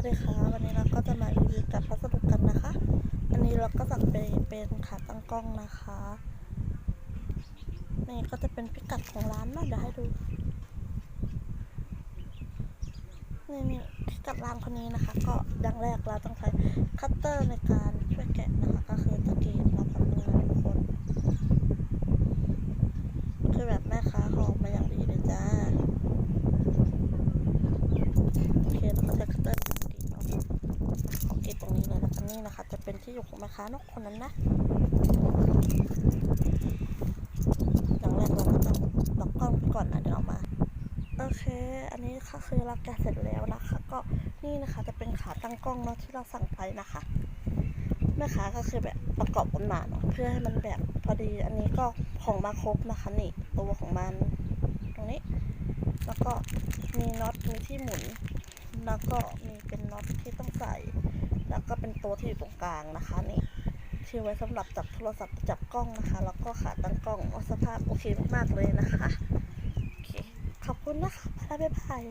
วัสดีค่ะวันนี้เราก็จะมารีวิวจับพัสดุกันนะคะ อันนี้เราก็สั่งไปเป็นขาตั้งกล้องนะคะ นี่ก็จะเป็นพิกัดของร้านนะเดี๋ยวให้ดู นี่นี่พิกัดร้านคนนี้นะคะ ก็ดังแรกเราต้องใช้คัตเตอร์ในการช่วยแกะนะคะ ก็คือตะกีบเราทำมือนะทุกคนคือแบบแม่ค้าเขาออกมาอย่างดีเลยจ้า โอเคแล้วก็ใช้คัตเตอร์กรีดเนาะเอากรีด ตรงนี้เลยนะคะนี่นะคะ จะเป็นที่อยู่ของแม่ค้านกคนนั้นนะอย่างแรกเราก็ต้องล็อกกล้องก่อนนะเดี๋ยวเอามาโอเค อันนี้ค่ะคือเราแกะเสร็จแล้วนะคะ ก็นี่นะคะจะเป็นขาตั้งกล้องเนาะที่เราสั่งไปนะคะแม่ค้าก็คือแบบประกอบกันมาเนาะเพื่อให้มันแบบพอดีอันนี้ก็ของมาครบนะคะนี่ตัวของมันตรงนี้ แล้วก็มีน็อตมีที่หมุน แล้วก็มีเป็นน็อตที่ต้องใส่ แล้วก็เป็นตัวที่อยู่ตรงกลางนะคะนี่ที่ไว้สำหรับจับโทรศัพท์จับกล้องนะคะ แล้วก็ขาตั้งกล้องสภาพโอเคมากๆเลยนะคะโอเคขอบคุณนะคะบ๊ายบาย